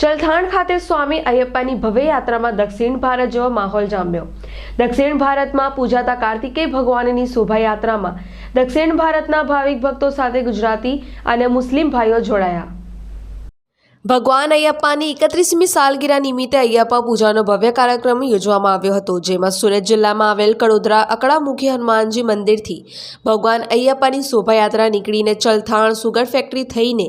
ભગવાન ખાતે સ્વામી અયપ્પાની ભવ્ય યાત્રામાં દક્ષિણ ભારત જેવો માહોલ જામ્યો. દક્ષિણ ભારતમાં પૂજાતા કાર્તિકેય ભગવાનની શોભાયાત્રામાં દક્ષિણ ભારતના ભાવિક ભક્તો સાથે ગુજરાતી અને મુસ્લિમ ભાઈઓ જોડાયા. ભગવાન અયપ્પાની એકત્રીસમી સાલગીરા નિમિત્તે અયપ્પા પૂજાનો ભવ્ય કાર્યક્રમ યોજવામાં આવ્યો હતો, જેમાં સુરત જિલ્લામાં આવેલ કડોદરા અકળામુખી હનુમાનજી મંદિરથી ભગવાન અયપ્પાની શોભાયાત્રા નીકળીને ચલથાણ સુગર ફેક્ટરી થઈને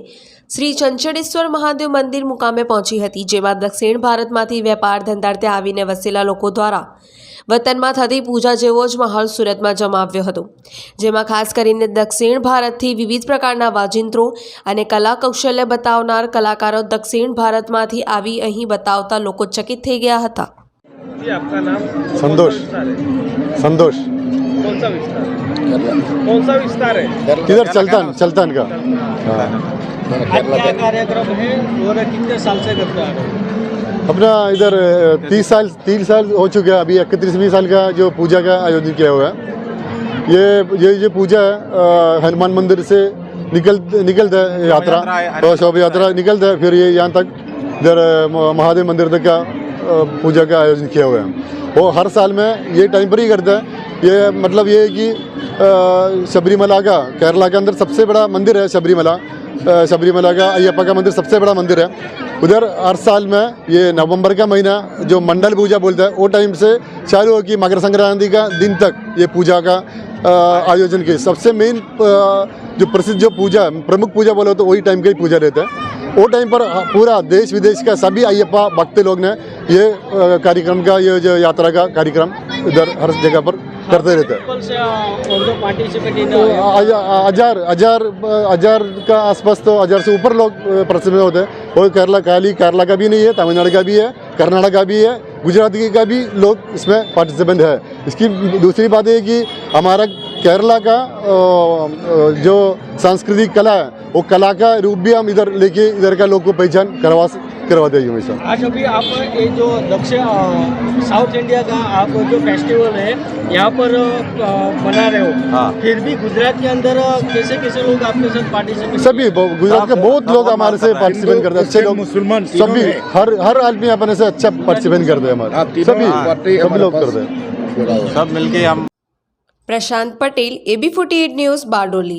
શ્રી ચંચળેશ્વર મહાદેવ મંદિર મુકામે પહોંચી હતી જેમાં દક્ષિણ ભારતમાંથી વેપાર ધંધાર્થે આવીને વસેલા લોકો દ્વારા વતનમાં થતી પૂજા જેવો જ માહોલ સુરતમાં જમાવ્યો હતો જેમાં ખાસ કરીને દક્ષિણ ભારતથી વિવિધ પ્રકારના વાજિંત્રો અને કલા કૌશલ્ય બતાવનાર કલાકારો દક્ષિણ ભારતમાંથી આવી અહીં બતાવતા લોકો ચકિત થઈ ગયા હતા. સંતોષ. સંતોષ. कौन सा विस्तार है? है है किधर? चलतन चलतन का। हाँ क्या कार्यक्रम है और कितने साल से करते आ रहे हैं? अपना इधर तीस साल तीन साल हो चुके हैं। अभी इकतीसवीं साल का जो पूजा का आयोजन किया हुआ है। ये ये जो पूजा है हनुमान मंदिर से निकल निकलता है यात्रा। शोभा यात्रा निकलता है फिर ये यहाँ तक इधर महादेव मंदिर तक का पूजा का आयोजन किया हुआ है। वो हर साल में ये टाइम पर ही करता है। ये मतलब ये है कि शबरीमला का, केरला के अंदर सबसे बड़ा मंदिर है शबरीमला। शबरीमला का अयप्पा का मंदिर सबसे बड़ा मंदिर है। उधर हर साल में ये नवंबर का महीना जो मंडल पूजा बोलता है, वो टाइम से चालू हो कि मकर संक्रांति का दिन तक ये पूजा का आयोजन की। सबसे मेन जो प्रसिद्ध जो पूजा, प्रमुख पूजा बोलो तो वही टाइम का ही पूजा रहता है। वो टाइम पर पूरा देश विदेश का सभी अयप्पा भक्त लोग ने ये कार्यक्रम का ये जो यात्रा का कार्यक्रम इधर हर जगह पर करते रहते हैं। हज़ार हज़ार हज़ार का आसपास तो हज़ार से ऊपर लोग प्रसिद्ध होते हैं। वो केरला खाली केरला का भी नहीं है तमिलनाडु का भी है कर्नाटक का भी है गुजराती का भी लोग इसमें पार्टिसिपेंट है। इसकी दूसरी बात ये कि हमारा केरला का जो सांस्कृतिक कला है वो कला का रूप भी हम इधर लेके इधर का लोग को पहचान करवा करवा देगी हमेशा। आज अभी आप ये जो दक्षिण साउथ इंडिया का आप जो फेस्टिवल है यहाँ पर मना रहे हो। हाँ। फिर भी गुजरात के अंदर कैसे कैसे लोग आपके साथ पार्टिसिपेट सभी गुजरात के बहुत लोग हमारे से पार्टिसिपेट करते हैं अच्छे लोग। मुसलमान सभी हर हर आदमी अपने से अच्छा पार्टिसिपेट करते हैं हमारे। सभी सभी लोग करते हैं। सब मिलके हम Prashant Patel AB forty eight news Bardoli.